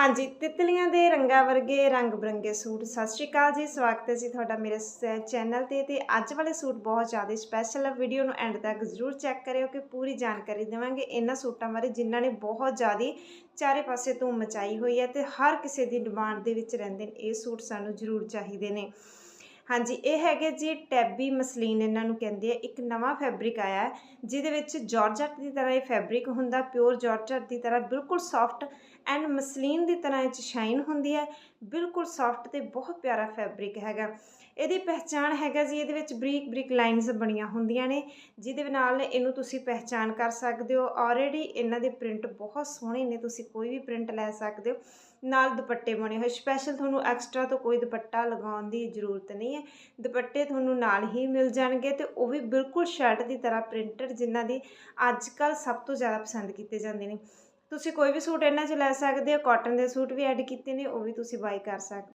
ਹਾਂਜੀ, ਤਿਤਲੀਆਂ ਦੇ ਰੰਗਾਂ ਵਰਗੇ ਰੰਗ ਬਰੰਗੇ ਸੂਟ। ਸਤਿ ਸ਼੍ਰੀ ਅਕਾਲ ਜੀ, ਸਵਾਗਤ ਹੈ ਜੀ ਤੁਹਾਡਾ ਮੇਰੇ ਚੈਨਲ ਤੇ ਤੇ ਅੱਜ ਵਾਲੇ ਸੂਟ ਬਹੁਤ ਜ਼ਿਆਦਾ ਸਪੈਸ਼ਲ ਹੈ ਵੀਡੀਓ ਨੂੰ ਐਂਡ ਤੱਕ ਜ਼ਰੂਰ ਚੈੱਕ ਕਰਿਓ ਕਿ ਪੂਰੀ ਜਾਣਕਾਰੀ ਦੇਵਾਂਗੇ ਇਹਨਾਂ ਸੂਟਾਂ ਬਾਰੇ ਜਿਨ੍ਹਾਂ ਨੇ ਬਹੁਤ ਜ਼ਿਆਦਾ ਚਾਰੇ ਪਾਸੇ ਧੂਮ ਮਚਾਈ ਹੋਈ ਹੈ ਤੇ ਹਰ ਕਿਸੇ ਦੀ ਡਿਮਾਂਡ ਦੇ ਵਿੱਚ ਰਹਿੰਦੇ ਨੇ। ਇਹ ਸੂਟ ਸਾਨੂੰ ਜ਼ਰੂਰ ਚਾਹੀਦੇ ਨੇ। ਹਾਂਜੀ, ਇਹ ਹੈਗੇ ਜੀ ਟੈਬੀ ਮਸਲੀਨ ਇਹਨਾਂ ਨੂੰ ਕਹਿੰਦੇ ਆ। ਇੱਕ ਨਵਾਂ ਫੈਬਰਿਕ ਆਇਆ ਹੈ, ਜਿਹਦੇ ਵਿੱਚ ਜਾਰਜਟ ਦੀ ਤਰ੍ਹਾਂ ਇਹ ਫੈਬਰਿਕ ਹੁੰਦਾ, ਪਿਓਰ ਜਾਰਜਟ ਦੀ ਤਰ੍ਹਾਂ ਬਿਲਕੁਲ ਸੌਫਟ ਐਂਡ ਮਸਲੀਨ ਦੀ ਤਰ੍ਹਾਂ ਇਹ 'ਚ ਸ਼ਾਈਨ ਹੁੰਦੀ ਹੈ। ਬਿਲਕੁਲ ਸੌਫਟ ਤੇ ਬਹੁਤ ਪਿਆਰਾ ਫੈਬਰਿਕ ਹੈਗਾ। ਇਹਦੀ ਪਹਿਚਾਣ ਹੈਗਾ ਜੀ, ਇਹਦੇ ਵਿੱਚ ਬਰੀਕ ਬਰੀਕ ਲਾਈਨਸ ਬਣੀਆਂ ਹੁੰਦੀਆਂ ਨੇ, ਜਿਹਦੇ ਨਾਲ ਇਹਨੂੰ ਤੁਸੀਂ ਪਹਿਚਾਣ ਕਰ ਸਕਦੇ ਹੋ। ਆਲਰੇਡੀ ਇਹਨਾਂ ਦੇ ਪ੍ਰਿੰਟ ਬਹੁਤ ਸੋਹਣੇ ਨੇ, ਤੁਸੀਂ ਕੋਈ ਵੀ ਪ੍ਰਿੰਟ ਲੈ ਸਕਦੇ ਹੋ। ਨਾਲ ਦੁਪੱਟੇ ਬਣੇ ਹੋਏ, ਸਪੈਸ਼ਲ ਤੁਹਾਨੂੰ ਐਕਸਟਰਾ ਤੋਂ ਕੋਈ ਦੁਪੱਟਾ ਲਗਾਉਣ ਦੀ ਜ਼ਰੂਰਤ ਨਹੀਂ ਹੈ। ਦੁਪੱਟੇ ਤੁਹਾਨੂੰ ਨਾਲ ਹੀ ਮਿਲ ਜਾਣਗੇ ਤੇ ਉਹ ਵੀ ਬਿਲਕੁਲ ਸ਼ਰਟ ਦੀ ਤਰ੍ਹਾਂ ਪ੍ਰਿੰਟਡ ਜਿਨ੍ਹਾਂ ਦੀ ਅੱਜ ਕੱਲ ਸਭ ਤੋਂ ਜ਼ਿਆਦਾ ਪਸੰਦ ਕੀਤੇ ਜਾਂਦੇ ਨੇ। ਤੁਸੀਂ ਕੋਈ ਵੀ ਸੂਟ ਇਹਨਾਂ 'ਚ ਲੈ ਸਕਦੇ ਹੋ ਕਾਟਨ ਦੇ ਸੂਟ ਵੀ ਐਡ ਕੀਤੇ ਨੇ, ਉਹ ਵੀ ਤੁਸੀਂ ਬਾਈ ਕਰ ਸਕਦੇ